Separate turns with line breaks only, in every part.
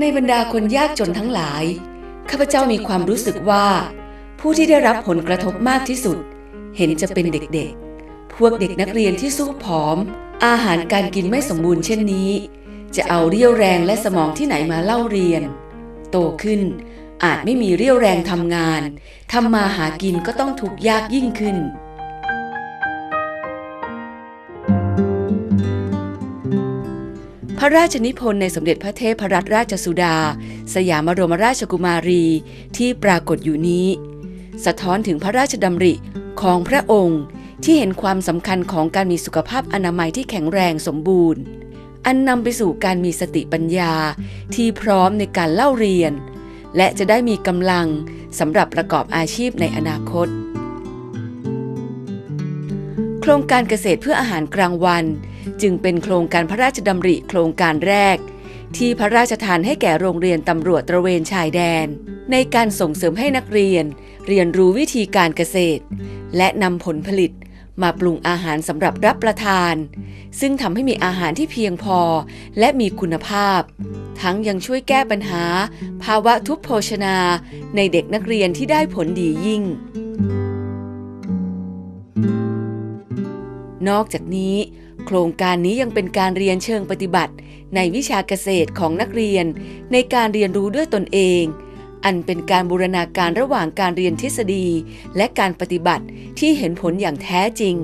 ในบรรดาคนยากจนทั้งหลาย ข้าพเจ้ามีความรู้สึกว่า ผู้ที่ได้รับผลกระทบมากที่สุด เห็นจะเป็นเด็กๆ พวกเด็กนักเรียนที่สู้ผอม อาหารการกินไม่สมบูรณ์เช่นนี้ จะเอาเรี่ยวแรงและสมองที่ไหนมาเล่าเรียน โตขึ้นอาจไม่มีเรี่ยวแรงทำงานทำมาหากินก็ต้องทุกข์ยากยิ่งขึ้น พระราชนิพนธ์ในสมเด็จพระเทพรัตนราชสุดา สยามบรมราชกุมารีที่ปรากฏอยู่นี้ สะท้อนถึงพระราชดำริของพระองค์ที่เห็นความสำคัญของการมีสุขภาพอนามัยที่แข็งแรงสมบูรณ์ อันนำไปสู่การมีสติปัญญาที่พร้อมในการเล่าเรียน และจะได้มีกำลังสำหรับประกอบอาชีพในอนาคต โครงการเกษตรเพื่ออาหารกลางวัน จึงเป็นโครงการพระราชดำริโครงการแรก ที่พระราชทานให้แก่โรงเรียนตำรวจตระเวนชายแดน ในการส่งเสริมให้นักเรียน เรียนรู้วิธีการเกษตร และนำผลผลิตมาปรุงอาหารสำหรับรับประทาน ซึ่งทำให้มีอาหารที่เพียงพอและมีคุณภาพ ทั้งยังช่วยแก้ปัญหา ภาวะทุพโภชนาในเด็กนักเรียนที่ได้ผลดียิ่ง นอกจากนี้ โครงการนี้ยังเป็นการเรียนเชิงปฏิบัติ ในวิชาเกษตรของนักเรียน ในการเรียนรู้ด้วยตนเอง อันเป็นการบูรณาการระหว่างการเรียนทฤษฎี และการปฏิบัติที่เห็นผลอย่างแท้จริง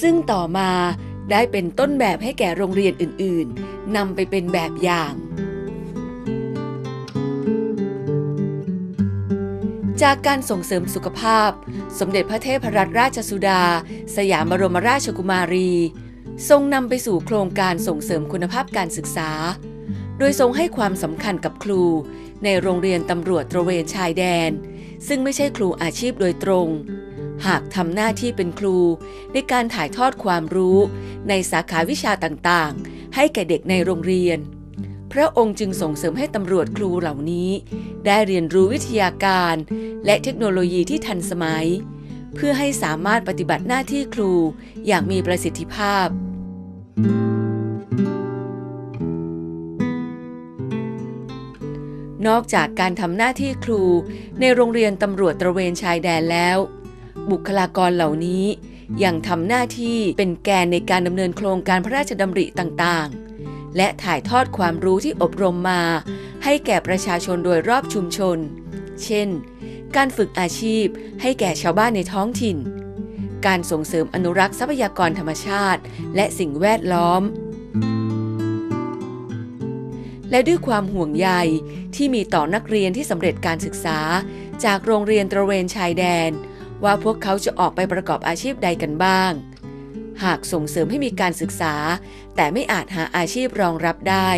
ซึ่งต่อมาได้เป็นต้นแบบให้แก่โรงเรียนอื่น ๆนำไปเป็นแบบอย่าง จากการส่งเสริมสุขภาพ สมเด็จพระเทพรัตนราชสุดา สยามบรมราชกุมารี ทรงนำไปสู่โครงการส่งเสริมคุณภาพการศึกษา โดยทรงให้ความสำคัญกับครู ในโรงเรียนตำรวจตระเวนชายแดน ซึ่งไม่ใช่ครูอาชีพโดยตรง หากทำหน้าที่เป็นครูในการถ่ายทอดความรู้ ในสาขาวิชาต่างๆ ให้แก่เด็กในโรงเรียน พระองค์จึงส่งเสริมให้ตำรวจครูเหล่านี้ ได้เรียนรู้วิทยาการ และเทคโนโลยีที่ทันสมัยเพื่อให้สามารถปฏิบัติหน้าที่ครูอย่างมีประสิทธิภาพ นอกจากการทำหน้าที่ครูในโรงเรียนตำรวจตระเวนชายแดนแล้ว บุคลากรเหล่านี้ยังทำหน้าที่เป็นแกนในการดำเนินโครงการพระราชดำริต่างๆ และถ่ายทอดความรู้ที่อบรมมา ให้แก่ประชาชนโดยรอบชุมชน เช่น การฝึกอาชีพให้แก่ชาวบ้านในท้องถิ่น การส่งเสริมอนุรักษ์ทรัพยากรธรรมชาติ และสิ่งแวดล้อม และด้วยความห่วงใยที่มีต่อนักเรียนที่สำเร็จการศึกษา จากโรงเรียนตระเวนชายแดน ว่าพวกเขาจะออกไปประกอบอาชีพใดกันบ้าง หากส่งเสริมให้มีการศึกษา แต่ไม่อาจหาอาชีพรองรับได้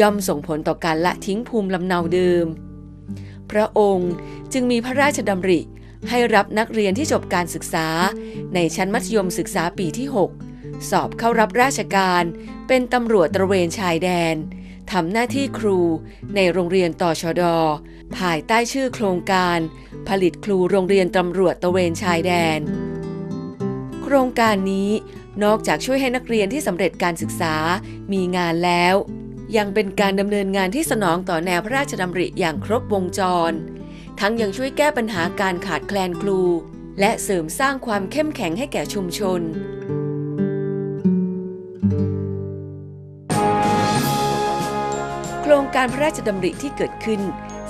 ย่อมส่งผลต่อการละทิ้งภูมิลำเนาเดิม พระองค์จึงมีพระราชดำริให้รับนักเรียนที่จบการศึกษา ในชั้นมัธยมศึกษาปีที่ 6 สอบเข้ารับราชการ เป็นตำรวจตระเวนชายแดน ทำหน้าที่ครูในโรงเรียนต่อชดภายใต้ชื่อโครงการ ผลิตครูโรงเรียนตำรวจตะเวนชายแดน โครงการนี้นอกจากช่วยให้นักเรียนที่สำเร็จการศึกษามีงานแล้ว ยังเป็นการดำเนินงานที่สนองต่อแนวพระราชดำริอย่างครบวงจร ทั้งยังช่วยแก้ปัญหาการขาดแคลนครู และเสริมสร้างความเข้มแข็งให้แก่ชุมชน รงการพระราชดำริที่เกิดขึ้น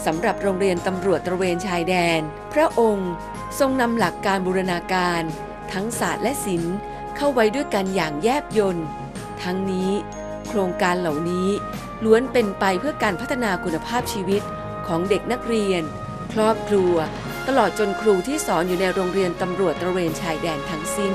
สำหรับโรงเรียนตำรวจตระเวนชายแดน พระองค์ทรงนำหลักการบูรณาการ ทั้งศาสตร์และศิลป์เข้าไว้ด้วยกันอย่างแยบยลทั้งนี้ โครงการเหล่านี้ล้วนเป็นไปเพื่อการพัฒนาคุณภาพชีวิตของเด็กนักเรียน ครอบครัว ตลอดจนครูที่สอนอยู่ในโรงเรียนตำรวจตระเวนชายแดนทั้งสิ้น